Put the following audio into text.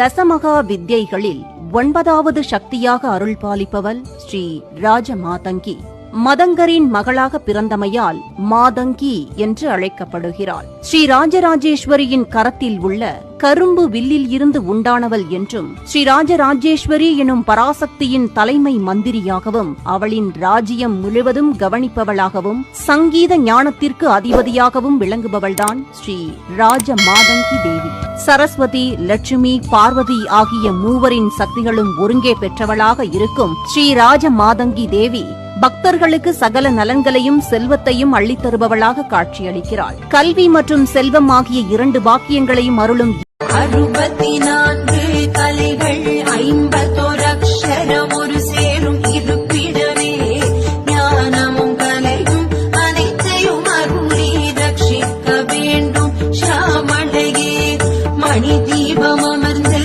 தசமகா வித்யைகளில் ஒன்பதாவது சக்தியாக அருள் பாலிப்பவள் ஸ்ரீ ராஜமாதங்கி மதங்கரின் மகளாக பிறந்தமையால் மாதங்கி என்று அழைக்கப்படுகிறாள். ஸ்ரீ ராஜராஜேஸ்வரியின் கரத்தில் உள்ள கரும்பு வில்லில் இருந்து உண்டானவள் என்றும் ஸ்ரீ ராஜராஜேஸ்வரி எனும் பராசக்தியின் தலைமை மந்திரியாகவும் அவளின் ராஜ்யம் முழுவதும் கவனிப்பவளாகவும் சங்கீத ஞானத்திற்கு அதிபதியாகவும் விளங்குபவள்தான் ஸ்ரீ ராஜ மாதங்கி தேவி. சரஸ்வதி லட்சுமி பார்வதி ஆகிய மூவரின் சக்திகளும் ஒருங்கே பெற்றவளாக இருக்கும் ஸ்ரீ ராஜ மாதங்கி தேவி பக்தர்களுக்கு சகல நலன்களையும் செல்வத்தையும் அள்ளித்தருபவளாக காட்சியளிக்கிறாள். கல்வி மற்றும் செல்வம் ஆகிய இரண்டு பாக்கியங்களையும் அருளும் அறுபத்தி நான்கு கலைகள் ஐம்பத்தோரு அக்ஷரம் ஒரு சேரும் இருப்பிடமே. ஞானமும் கலையும் அனைத்தையும் அருளி ரட்சிக்க வேண்டும். ஷாமளையே மணி தீபம் அமர்ந்து